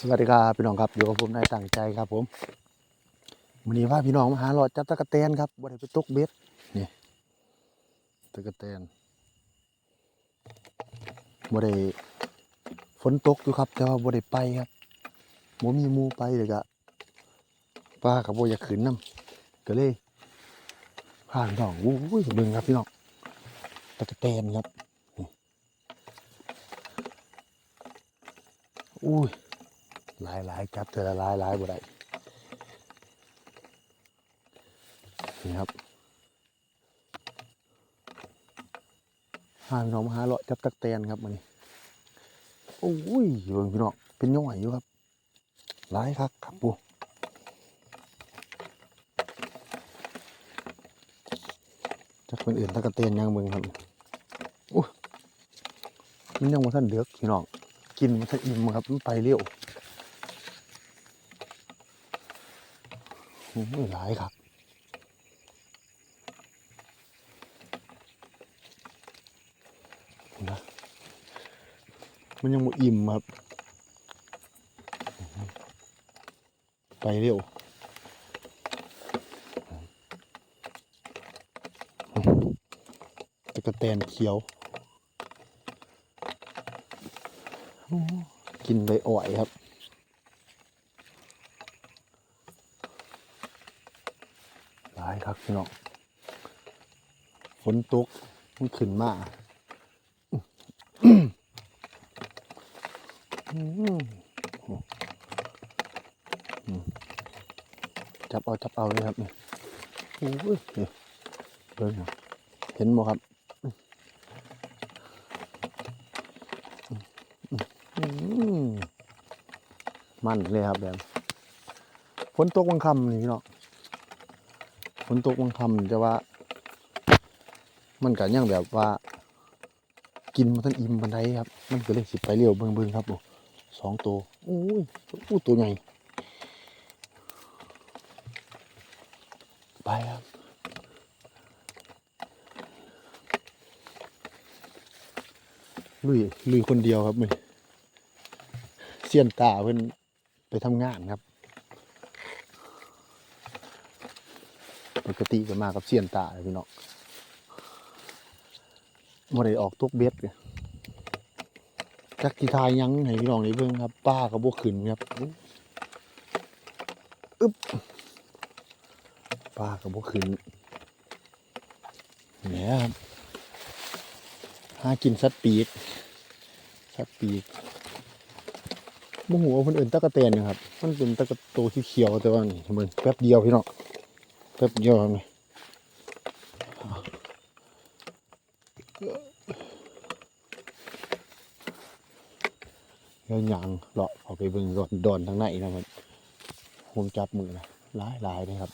สวัสดีครับพี่น้องครับอยู่กับผมนายตั้งใจครับ ผมวันนี้ว่าพี่น้องมาหาหลอดจับตะกะแตนครับบ่ได้ไปตกเบ็ดนี่ตะกะแตนบ่ได้ฝนตกอยู่ครับ แต่ว่าบ่ได้ไปครับบ่มีมูไปเลยก็ป้ากับบ่อยากขึ้นน้ำก็เลยพาพี่น้องอู้ยเบิ่งครับพี่น้องตะกะแตนครับอุ้ย หลายหลายครับเธอละหลายหลายบ่ได้นี่ครับหาพี่น้องมาหาเลาะจับตักแตนครับมันนี้โอ้ยเบิ่งพี่น้องเป็นย่อยอยู่ครับหลายครับครับปูจักเป็นอื่นตักเตนยังเบิ่งครับโอ้ยมันยังมาท่านเดือกพี่น้องกินมาท่านอิ่มครับมันไปเร็ว โอ้ย หลายครับนะมันยังบ่อิ่มครับ ไปเร็วตะกะแตนเขียว กินใบอ่อยครับ หลายครับพี่น้องฝนตกมันขึ้นมาจับเอาจับเอาเลยครับนี่โอ้ยเบิ่งเห็นบ่ครับมันเลยครับแบบฝนตกวังคำนี่พี่น้อง ฝนตกบางคำจะว่า มันก็ยังแบบว่า กินมันทันอิ่มบันไดครับ มันก็เลยสิไปเร็วเบิ่งๆครับโอ้สองตัวโอ้ยอู้ตัวใหญ่ไปครับลุยลุยคนเดียวครับมันเสียนตาเพิ่นไปทำงานครับ ปกติก็มากับเสียนตาเลยพี่น้องบ่ได้ออกตุกเบ็ดเลยจักกีทายยังให้พี่น้องได้เบิ่งครับ ป้าก็บ่ขึ้นครับอึ๊บป้าก็บ่ขึ้นแหมครับหากินสัตว์ปีกสัตว์ปีกบ่ฮู้ว่าเพิ่นอิ้นตะกะแตนนะครับ มันเป็นตะกะโตวเขียวแต่ว่านี่เบิ่งแป๊บเดียวพี่น้อง แป๊บเดียวครับนี่แล้วยางเลาะเอาไปเบิ่งดอนดอนทางในนะครับผมจับมือนะหลายหลายเลยครับ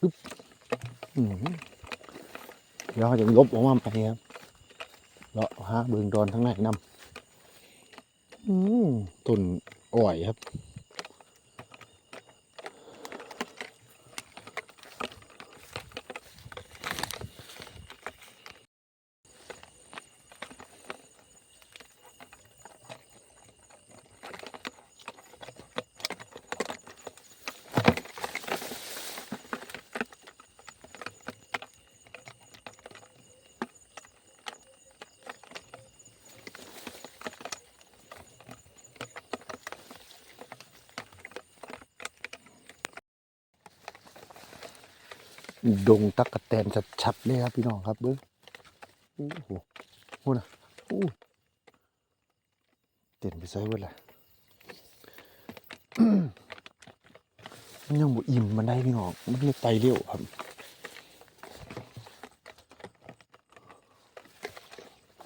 ปึ๊บอืมเดี๋ยวจะลบออกมาไปครับเลาะหาเบิ่งดอนทางในนำอืม ต้นอ้อยครับ ดงตักกะแตนชัดๆเลยครับพี่น้องครับเบิ้งโอ้โหโอ้นะโอ้เต้นไปใส่เบิดเลยมันยังบ่อิ่มมันได้พี่น้องมันเลยไปเร็วครับ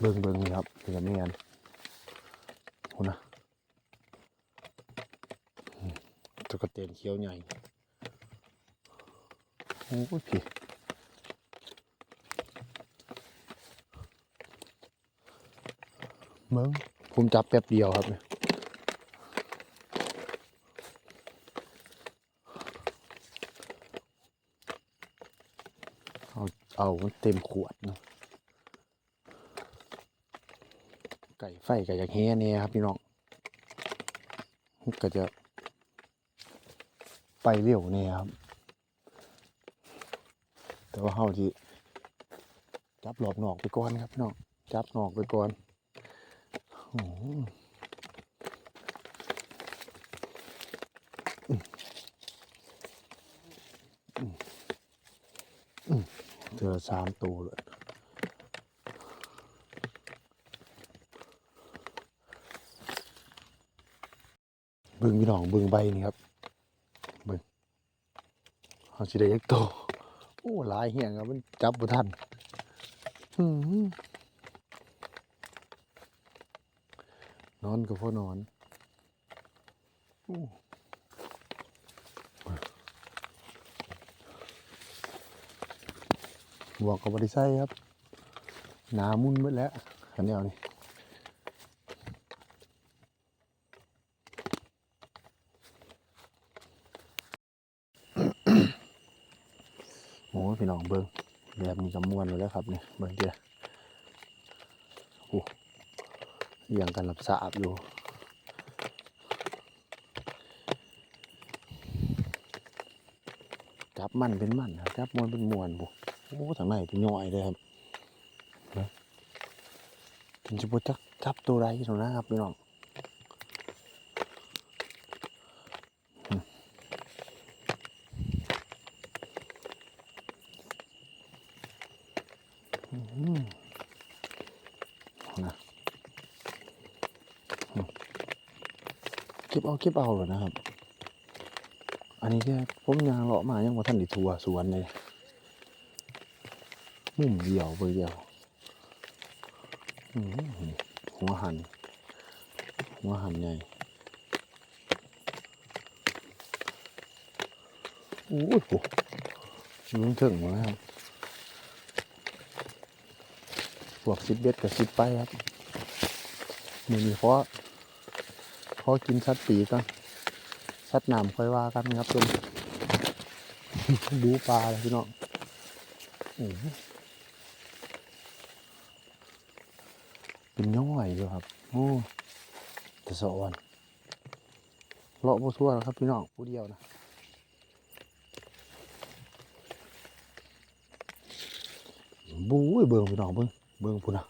เบิ่งเบิ่งนี่ครับเป็นแบบนี้กันโอ้นะอืมตักะแตนเขียวใหญ่ โอ้ยพี่เมืองผมจับแป๊บเดียวครับเนี่ยเอา เอาเต็มขวดเนอะไก่ไฟก็อยากแห่แน่ครับ พี่น้องก็จะไปเร็วแน่ครับ แต่ว่าเฮาที่จับหลอบนอกไปก่อนครับพี่น้องจับนอกไปก่อนโอ้เจอสามตัวเลยเบิ่งพี่น้องเบิ่งใบนี่ครับเบิ่งเขาสิได้ยักโต โอ้หลายเหี้ยงครับมันจับบ่ทันหือนอนก็พอนอนโอ้หมวกก็บ่ได้ใส่ครับหนามุ่นหมดแล้วคันแนวนี้ โอ้ย พี่น้องเบิ้งแบบนี้ก็ม่วนเลยแล้วครับเนี่ยเบิ้งเดียโอ้เรียงกันหลับสาบอยู่จับมันเป็นมันครับจับมวนเป็นมวนบุโอ้ทางไหนเป็นย่อยเลยครับนะถึงจะบ่จักจับตัวไรตรงนะครับพี่น้องอืมอืมนะอืมเก็บเอาเก็บเอาเลยนะครับ อันนี้แค่ผมยางเลาะมายังว่าท่านด้ทัวสวนเลยมุมเดียวเบอร์เดียวหัวหัน หัวหันใหญ่โอ้โหมันถึงมดแล้วครับพวกซิปเบ็ดกับซิปไปครับมือนี้เพราะ เพรากินชัดปีก่อนชัดหน้ำค่อยว่ากันครับทุกดูปลาเลยพี่น้องเป็นย่อยอยู่ครับ โอ้แต่สะอ่อนเลาะบ่ทั่วแล้วครับพี่น้องผู้เดียวนะบู้ยเบิ่งพี่น้องเบิ่งเบิ่งพุ่นนะ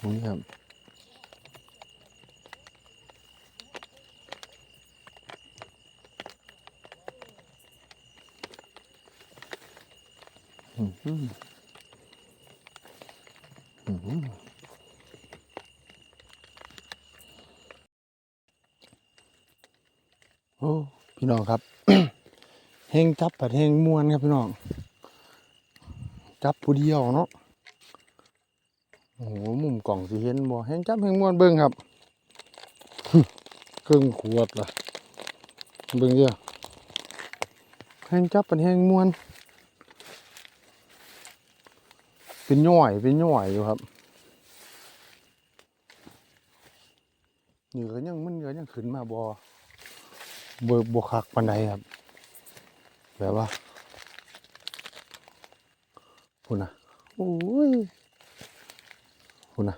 ตรงนี้ครับ อืมอืมอืม โอ้พี่น้องครับ เฮงจับผัดเฮงมวนครับพี่น้อง จับผู้เดียวเนาะ โอ้โหมุมกล่องสิเห็นบ่เฮงจับเฮงมวนเบิ่งครับครึ่งขวดล่ะเบิ่งเด้อเฮงจับผัดเฮงมวน เป็นย่อยเป็นย่อยอยู่ครับนี่ก็ยังมันก็ยังขึ้นมาบ่บ่บ่คักปานใดครับ แบบว่าพุ่นนะโอ้ยพุ่นนะ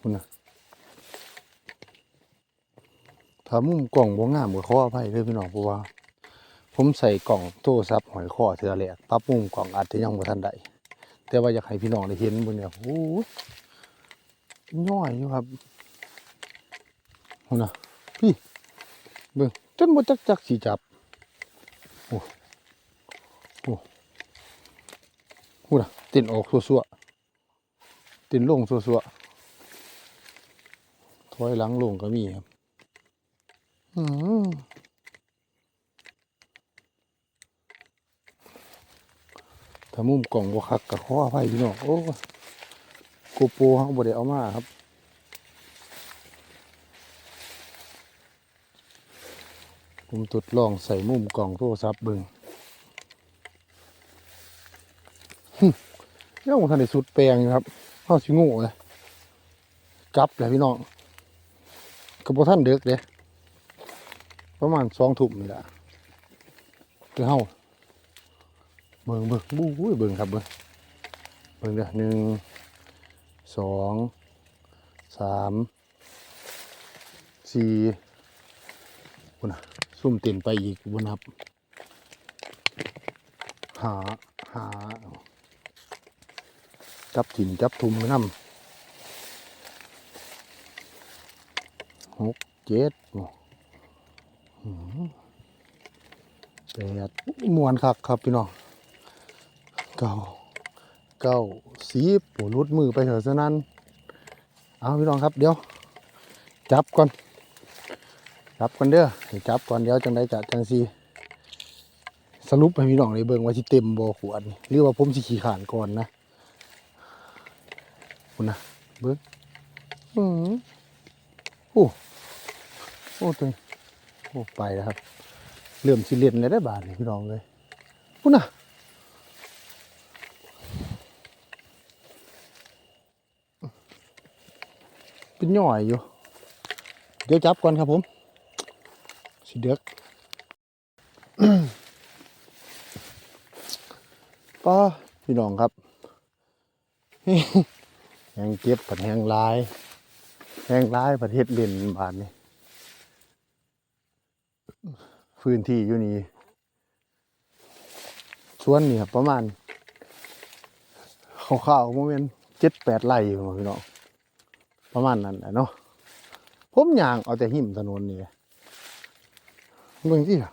พุ่นนะถ้ามุมกล่องบ่งามก็ขออภัยเด้อพี่น้องเพราะว่า ผมใส่กล่องโทรศัพท์หอยข้อเทือแรกปรับมุมกล่องอาจจะยังบ่ทันได้ แต่ว่าอยากให้พี่น้องได้เห็นบนเนี่ยโอ้ยย่อยอยู่ครับหุ่นนะพี่เบิ่งจนบ่จักจักสิจับโอ้โอ้หุ่นน่ะเต้นออกซัวๆเต้นลงซัวๆถอยหลังลงก็มีครับ อืม ถ้ามุมกล่องบ่คักก็ขออภัยพี่น้องโอ้โกโปรเฮาบ่ได้เอามาครับผมทดลองใส่มุมกล่องโทรศัพท์เบิ่งหึยังบ่ทันได้สุดแปลงครับเฮาสิโง่เลยกลับแหละพี่น้องก็บ่ทันเดึกเด้ประมาณ2ทุ่มนี่แหละคือเฮา เบิ่งเบิ่งบู้ยเบิ่งครับเบิ่งเบิ่งเด้อหนึ่งสองสามสี่บุญนะซุ่มเต็นไปอีกบุญนับหาหาจับถิ่นจับทุมไปนำหกเจ็ดโอ้แปดมวนคักครับพี่น้อง เก้าเก้าสิบโอ้รุดมือไปเถอะซะนั้น เอาพี่น้องครับเดี๋ยว จับก่อน จับก่อนเด้อเดี๋ยวจับก่อนเดี๋ยวจังได้จัดจังซีสรุปให้พี่น้องได้เบิ่งว่าสิเต็มบ่อขวดหรือว่าผมสิขี่ขานก่อนนะคุณนะเบิ่งอือโอ้โอ้ตัวโอ้ไปแล้วครับ เริ่มสิเล่นเลยได้บาทนี่พี่น้องเลยคุณนะ เป็นย่อยอยู่ เดี๋ยวจับก่อนครับผมสิเด็กป้าพี่น้องครับแหงเก็บผัดแหงลายแหงลายประเทศเล่นบาทนี่พื้นที่อยู่นี่สวนนี่ครับประมาณข้าวๆโมเมนเจ็ดแปดไร่อยู่พี่น้อง ประมาณนั้นแหละเนาะผมย่างเอาแต่หิมถนนนี่เบิ่งสิล่ะ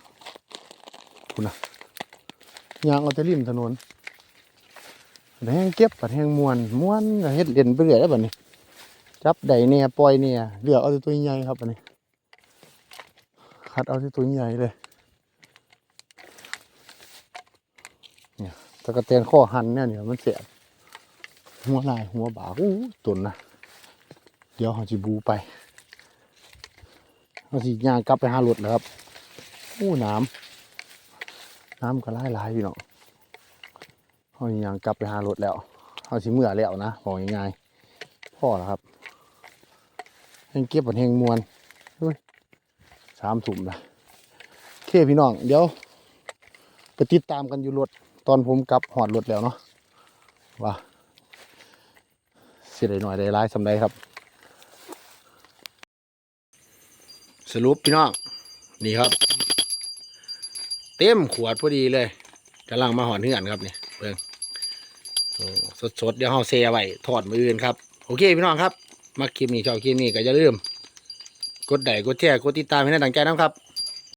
คุณนะย่างเอาแต่ริมถนนแห้งเก็บปัดแห้งมวนมวนก็เฮ็ดเล่นไปเรื่อยแล้วบัดนี้ จับได้เนี่ยปล่อยเนี่ยเลือกเอาแต่ตัวใหญ่ครับบัดนี้คัดเอาที่ตัวใหญ่เลยเนี่ยตะกะแตนข้อหันเนี่ยเนี่ยมันเสียบหัวลายหัวบากอู้ตุนนะ เดี๋ยวเขาจะบูไปเอาสิย่างกลับไปหารถแล้วครับโอ้น้ำน้ำก็ไล่ไล่อยู่เนาะเอาสิย่างกลับไปหารถแล้วเอาสิเมื่อแล้วนะบอกง่ายๆพ่อแล้วครับแห้งเก็บบนแห้งมวนเฮ้ยสามถุ่มละเคพี่น้อง เดี๋ยวไปติดตามกันอยู่รถตอนผมกลับหอดรถแล้วเนาะว่าสิได้หน่อยได้ร้ายสำใดครับ สรุปพี่น้องนี่ครับ เต็มขวดพอดีเลยกำลังมาหอนเหือนครับนี่เบิ่งสดสดๆเดี๋ยวเฮาเซไว้ทอดมืออื่นครับ โอเคพี่น้องครับ มาคลิปนี้ชอบคลิปนี้ก็อย่าลืม กดไลค์กดแชร์กดติดตามให้ได้ดังใจนะครับ